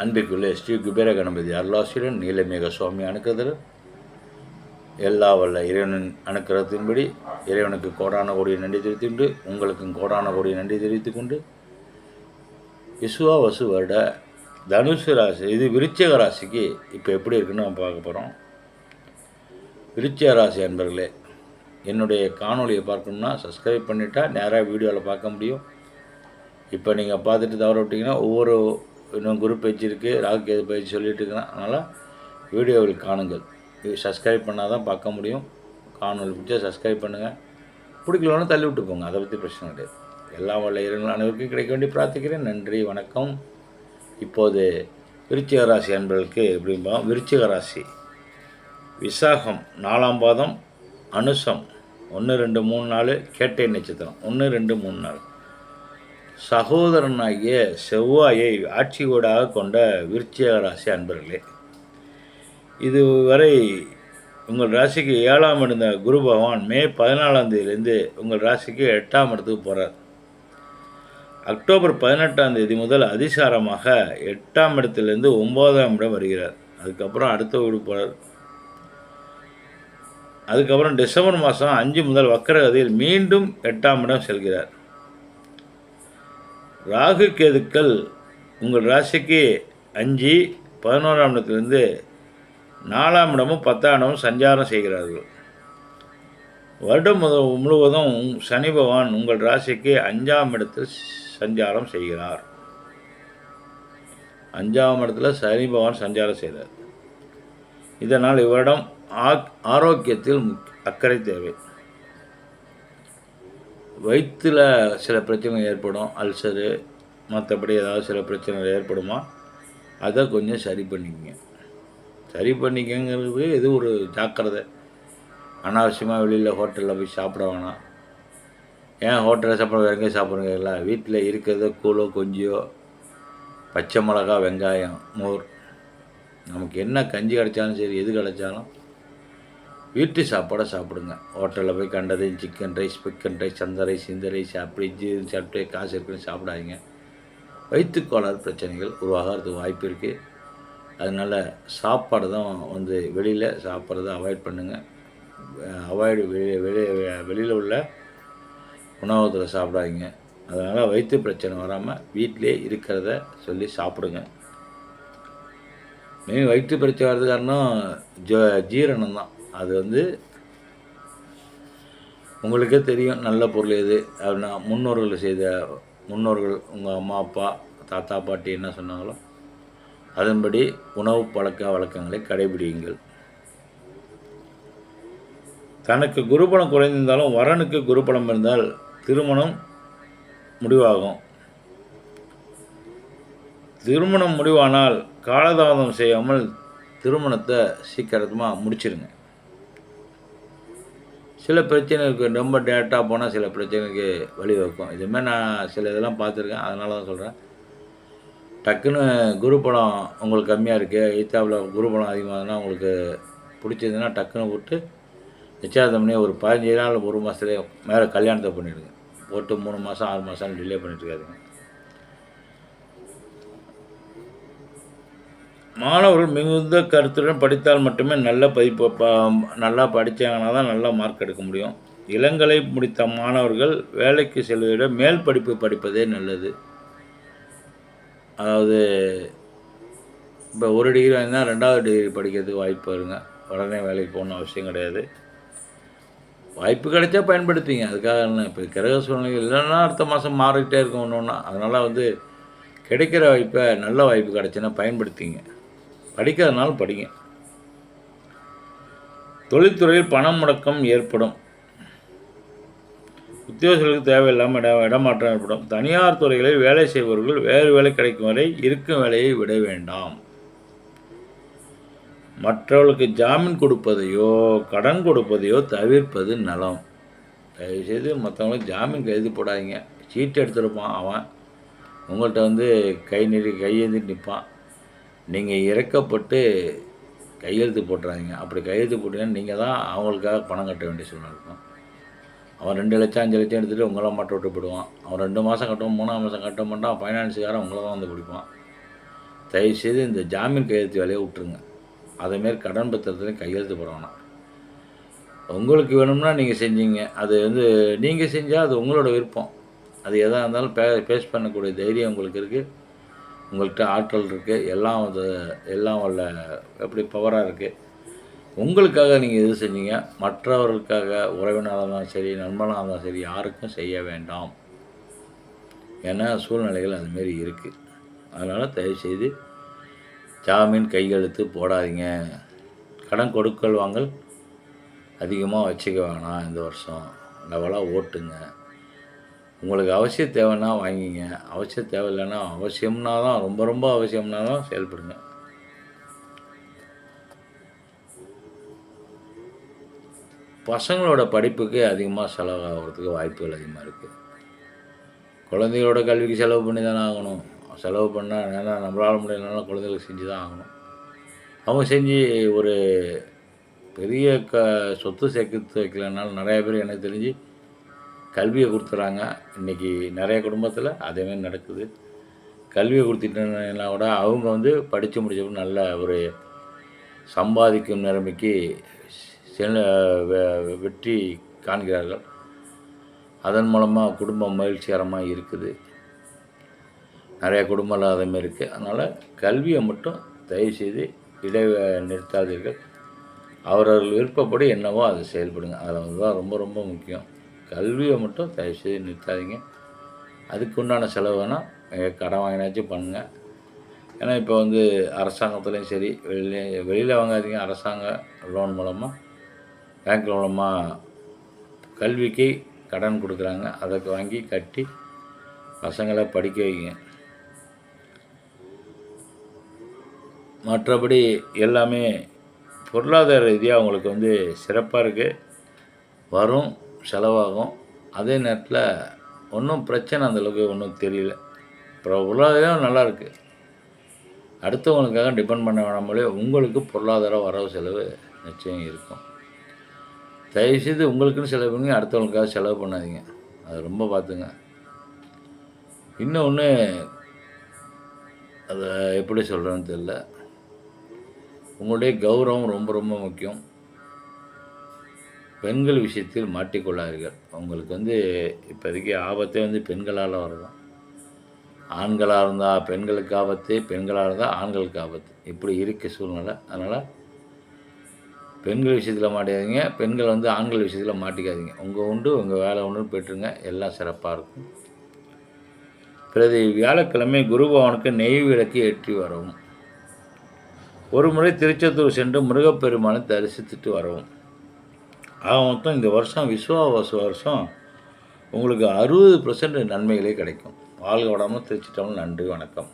அன்பிற்குள்ளே ஸ்ரீ குபேர கணபதி அருளாசிரியன் நீலமேக சுவாமி அணுக்கதில் எல்லா வல்ல இறைவனின் அணுக்கிறத்தின்படி இறைவனுக்கு கோடான கோடியை நன்றி தெரிவித்துக்கொண்டு உங்களுக்கும் கோடான கோடியை நன்றி தெரிவித்துக் கொண்டு விசுவா வருட தனுசு ராசி இது விருச்சிக ராசிக்கு இப்போ எப்படி இருக்குன்னு நம்ம பார்க்க போகிறோம் விருச்சிக ராசி அன்பர்களே என்னுடைய காணொலியை பார்க்கணும்னா சப்ஸ்கிரைப் பண்ணிட்டா நேராக வீடியோவில் பார்க்க முடியும். இப்போ நீங்கள் பார்த்துட்டு தவற விட்டிங்கன்னா ஒவ்வொரு இன்னும் குரூப் பயிற்சி இருக்குது ராகு கேது பயிற்சி சொல்லிட்டு இருக்கிறேன் அதனால் வீடியோவில் காணுங்கள். இது சப்ஸ்கிரைப் பண்ணால் தான் பார்க்க முடியும். காணொலி பிடிச்சா சப்ஸ்கிரைப் பண்ணுங்கள் பிடிக்கலன்னு தள்ளி விட்டு போங்க அதை பற்றி பிரச்சனை கிடையாது. எல்லா வல்ல இறைவன் அனைவருக்கும் கிடைக்க வேண்டி பிரார்த்திக்கிறேன். நன்றி வணக்கம். இப்போது விருச்சிக ராசி அன்பர்களுக்கு எப்படிம்பா விருச்சிக ராசி. விசாகம் நாலாம் பாதம் அனுசம் ஒன்று ரெண்டு மூணு நாலு கேட்டை நட்சத்திரம். ஒன்று ரெண்டு மூணு நாலு. சகோதரனாகிய செவ்வாயை ஆட்சி கொண்ட விருச்சிக ராசி அன்பர்களே இதுவரை உங்கள் ராசிக்கு ஏழாம் இருந்த குரு பகவான் மே பதினாலாம் தேதியிலேருந்து உங்கள் ராசிக்கு எட்டாம் இடத்துக்கு போகிறார் அக்டோபர் பதினெட்டாம் தேதி முதல் அதிசாரமாக எட்டாம் இடத்துலேருந்து ஒம்பதாம் இடம் வருகிறார். அதுக்கப்புறம் அடுத்த வீடு போகிறார் அதுக்கப்புறம் டிசம்பர் மாதம் அஞ்சு முதல் வக்கரகதியில் மீண்டும் எட்டாம் இடம் செல்கிறார். ராகு கேதுக்கள் உங்கள் ராசிக்கு அஞ்சு பதினோராம் இடத்துலேருந்து நாலாம் இடமும் பத்தாம் இடமும் சஞ்சாரம் செய்கிறார்கள். வருடம் முதல் முழுவதும் சனி பகவான் உங்கள் ராசிக்கு அஞ்சாம் இடத்தில் சஞ்சாரம் செய்கிறார். அஞ்சாம் இடத்துல சனி பகவான் சஞ்சாரம் செய்கிறார் இதனால் இவரிடம் ஆரோக்கியத்தில் அக்கறை தேவை. வயிற்றில் சில பிரச்சனைகள் ஏற்படும் அல்சரு மற்றபடி ஏதாவது சில பிரச்சனைகள் ஏற்படுமா? அதை கொஞ்சம் சரி பண்ணிக்கங்க. சரி பண்ணிக்கங்கிறது இது ஒரு ஜாக்கிரதை. அனாவசியமாக வெளியில் ஹோட்டலில் போய் சாப்பிட வேணாம். ஏன் ஹோட்டலில் சாப்பிட வேற எங்கேயும் சாப்பிடுங்க இல்லை? வீட்டில் இருக்கிறத கூழோ கொஞ்சியோ பச்சை மிளகா வெங்காயம் மோர். நமக்கு என்ன கஞ்சி கிடைச்சாலும் சரி எது கிடைச்சாலும் வீட்டு சாப்பாடை சாப்பிடுங்க. ஹோட்டலில் போய் கண்டதையும் சிக்கன் ரைஸ் பிக்கன் ரைஸ் அந்த ரைஸ் இந்த ரைஸ் அப்படி ஜீன் சாப்பிட்டு காசு இருக்குன்னு சாப்பிடாதீங்க. வயிற்றுக்கோளாறு பிரச்சனைகள் உருவாகிறதுக்கு வாய்ப்பு இருக்குது அதனால் சாப்பாடு தான் வந்து வெளியில் சாப்பிட்றத அவாய்ட் பண்ணுங்கள் அவாய்டு வெளியே வெளியே வெளியில் உள்ள உணவகத்தில் சாப்பிடாதீங்க. அதனால் வயிற்று பிரச்சனை வராமல் வீட்டிலே இருக்கிறத சொல்லி சாப்பிடுங்க. மெயின் வயிற்று பிரச்சனை வர்றது காரணம் ஜ ஜீரணம் தான் அது வந்து உங்களுக்கே தெரியும் நல்ல பொருள் எது. அப்படின்னா முன்னோர்கள் செய்த முன்னோர்கள் உங்கள் அம்மா அப்பா தாத்தா பாட்டி என்ன சொன்னாங்களோ அதன்படி உணவு பழக்க வழக்கங்களை கடைபிடியுங்கள். தனக்கு குருபலம் குறைந்திருந்தாலும் வரனுக்கு குருபலம் இருந்தால் திருமணம் முடிவாகும். திருமணம் முடிவானால் காலதாமதம் செய்யாமல் திருமணத்தை சீக்கிரமாக முடிச்சிருங்க. சில பிரச்சனைகளுக்கு ரொம்ப டேட்டாக போனால் சில பிரச்சனைக்கு வழிவகுக்கும் இதுமாதிரி நான் சில இதெல்லாம் பார்த்துருக்கேன். அதனால தான் சொல்கிறேன் டக்குன்னு குரு படம் உங்களுக்கு கம்மியாக இருக்குது எய்த்தாவில் குரு படம் அதிகமாகுதுன்னா உங்களுக்கு பிடிச்சதுன்னா டக்குன்னு விட்டு நிச்சயார்த்தம் பண்ணி ஒரு பதினஞ்சு நாள் ஒரு மாதத்துலேயே மேலே கல்யாணத்தை பண்ணிவிடுங்க போட்டு மூணு மாதம் ஆறு மாதம் டிலே பண்ணிட்டுருக்காதுங்க மாணவர்கள் மிகுந்த கருத்துடன் படித்தால் மட்டுமே நல்ல பதிப்பு ப நல்லா படித்தாங்கன்னா தான் நல்லா மார்க் எடுக்க முடியும். இளங்கலை முடித்த மாணவர்கள் வேலைக்கு செல்வதை விட மேல் படிப்பு படிப்பதே நல்லது. அதாவது இப்போ ஒரு டிகிரி வாங்கினா ரெண்டாவது டிகிரி படிக்கிறதுக்கு வாய்ப்பு வருங்க. உடனே வேலைக்கு போகணும் அவசியம் கிடையாது. வாய்ப்பு கிடைச்சா பயன்படுத்திங்க அதுக்காக என்ன? இப்போ கிரக சூழ்நிலை இல்லைன்னா அடுத்த மாதம் மாறிக்கிட்டே இருக்கும் ஒன்று ஒன்றா அதனால் வந்து கிடைக்கிற வாய்ப்பை நல்ல வாய்ப்பு கிடைச்சுன்னா பயன்படுத்திங்க படிக்காதனால் படிங்க. தொழில்துறையில் பணம் முடக்கம் ஏற்படும். உத்தியோகர்களுக்கு தேவையில்லாமல் இட இடமாற்றம் ஏற்படும். தனியார் துறைகளில் வேலை செய்பவர்கள் வேறு வேலை கிடைக்கும் வரை இருக்கும் வேலையை விட வேண்டாம். மற்றவர்களுக்கு ஜாமீன் கொடுப்பதையோ கடன் கொடுப்பதையோ தவிர்ப்பது நலம். தயவுசெய்து மற்றவங்களுக்கு ஜாமீன் கைது போடாதீங்க. சீட்டு எடுத்துருப்பான் அவன். உங்கள்கிட்ட வந்து கை நெறி கையெழுதி நிற்பான். நீங்கள் இறக்கப்பட்டு கையெழுத்து போட்டுறாதீங்க. அப்படி கையெழுத்து போட்டீங்கன்னா நீங்கள் தான் அவங்களுக்காக பணம் கட்ட வேண்டிய சூழ்நிலை இருக்கும். அவன் ரெண்டு லட்சம் அஞ்சு லட்சம் எடுத்துகிட்டு உங்களை மட்டும் விட்டு போடுவான் அவன் ரெண்டு மாதம் கட்டவும் மூணாம் மாதம் கட்ட மாட்டான். ஃபைனான்ஸுக்காரன் உங்களை தான் வந்து பிடிப்பான். தயவுசெய்து இந்த ஜாமீன் கையெழுத்து வேலையை விட்டுருங்க. அதேமாரி கடன் பத்திரத்துலையும் கையெழுத்து போட வேணாம். உங்களுக்கு வேணும்னா நீங்கள் செஞ்சீங்க. அது வந்து நீங்கள் செஞ்சால் அது உங்களோட விருப்பம். அது எதாக இருந்தாலும் பே ஃபேஸ் பண்ணக்கூடிய தைரியம் உங்களுக்கு இருக்குது உங்கள்கிட்ட ஆற்றல் இருக்குது எல்லாம் அது எல்லாம் வல்ல எப்படி பவராக இருக்குது உங்களுக்காக நீங்கள் இது செஞ்சீங்க மற்றவர்களுக்காக உறவினராக இருந்தாலும் சரி நண்பனாக இருந்தாலும் சரி யாருக்கும் செய்ய வேண்டாம். ஏன்னா சூழ்நிலைகள் அதுமாரி இருக்குது அதனால் தயவுசெய்து ஜாமீன் கையெழுத்து போடாதீங்க. கடன் கொடுக்கல் வாங்கல் அதிகமாக வச்சுக்க வேணாம் இந்த வருஷம். லெவலாக ஓட்டுங்க. உங்களுக்கு அவசியம் தேவைன்னா வாங்கிங்க. அவசியம் தேவையில்லைன்னா அவசியம்னா தான் ரொம்ப ரொம்ப அவசியம்னா தான் செயல்படுங்க. பசங்களோட படிப்புக்கு அதிகமாக செலவாகிறதுக்கு வாய்ப்புகள் அதிகமாக இருக்குது குழந்தைகளோட கல்விக்கு செலவு பண்ணி தானே ஆகணும். செலவு பண்ணால் ஏன்னா நம்மளால் முடியலனாலும் குழந்தைகளுக்கு செஞ்சு தான் ஆகணும். அவங்க செஞ்சு ஒரு பெரிய க சொத்து சேர்த்து வைக்கலனாலும் நிறையா பேர் எனக்கு தெரிஞ்சு கல்வியை கொடுத்துட்றாங்க இன்றைக்கி நிறைய குடும்பத்தில் அதேமாதிரி நடக்குது. கல்வியை கொடுத்துட்டேன்னா கூட அவங்க வந்து படித்து முடிச்சப்போ நல்ல ஒரு சம்பாதிக்கும் நிலைமைக்கு செல் வெற்றி காண்கிறார்கள். அதன் மூலமாக குடும்பம் மகிழ்ச்சிகரமாக இருக்குது. நிறைய குடும்பம் அதேமாரி இருக்குது அதனால் கல்வியை மட்டும் தயவுசெய்து இடை நிறுத்தாதீர்கள். அவரவர்கள் விருப்பப்படி என்னவோ அதை செயல்படுங்க. அதில் வந்து தான் ரொம்ப ரொம்ப முக்கியம். கல்வியை மட்டும் தயவு செய்து நிறுத்தாதீங்க. அதுக்கு உண்டான செலவு வேணால் கடன் வாங்கினாச்சும் பண்ணுங்கள் ஏன்னா இப்போ வந்து அரசாங்கத்துலேயும் சரி வெளியே வெளியில் வாங்காதீங்க. அரசாங்க லோன் மூலமாக பேங்க் மூலமாக கல்விக்கு கடன் கொடுக்குறாங்க. அதை வாங்கி கட்டி பசங்களை படிக்க வைங்க. மற்றபடி எல்லாமே பொருளாதார ரீதியாக அவங்களுக்கு வந்து சிறப்பாக இருக்குது வரும். செலவாகும். அதே நேரத்தில் ஒன்றும் பிரச்சனை அந்தளவுக்கு ஒன்றும் தெரியல. அப்புறம் பொருளாதாரம் நல்லா இருக்குது அடுத்தவங்களுக்காக டிபெண்ட் பண்ண வேணாமலே உங்களுக்கு பொருளாதார வரவு செலவு நிச்சயம் இருக்கும். தயவுசெய்து உங்களுக்குன்னு செலவு பண்ணி அடுத்தவங்களுக்காக செலவு பண்ணாதீங்க. அது ரொம்ப பார்த்துங்க. இன்னொன்று அதை எப்படி சொல்கிறேன்னு தெரில உங்களுடைய கௌரவம் ரொம்ப ரொம்ப முக்கியம். பெண்கள் விஷயத்தில் மாட்டிக்கொள்ளார்கள் உங்களுக்கு வந்து இப்போதைக்கு ஆபத்தே வந்து பெண்களால் வரலாம். ஆண்களாக இருந்தால் பெண்களுக்கு ஆபத்து பெண்களாக இருந்தால் ஆண்களுக்கு ஆபத்து. இப்படி இருக்கு சூழ்நிலை. அதனால் பெண்கள் விஷயத்தில் மாட்டிக்காதீங்க. பெண்கள் வந்து ஆண்கள் விஷயத்தில் மாட்டிக்காதீங்க. உங்கள் உண்டு உங்கள் வேலை உண்டுன்னு போய்ட்டுருங்க. எல்லாம் சிறப்பாக இருக்கும். பிறகு வியாழக்கிழமை குருபவனுக்கு நெய் விளக்கு ஏற்றி வரவும். ஒரு முறை திருச்செந்தூர் சென்று முருகப்பெருமானை தரிசித்துட்டு வரவும். ஆக மொத்தம் இந்த வருஷம் விஸ்வாவாச வருஷம் உங்களுக்கு அறுபது பர்சன்ட் நன்மைகளே கிடைக்கும். வாழ்க வடாமல் திருச்சிட்டமும் நன்றி வணக்கம்.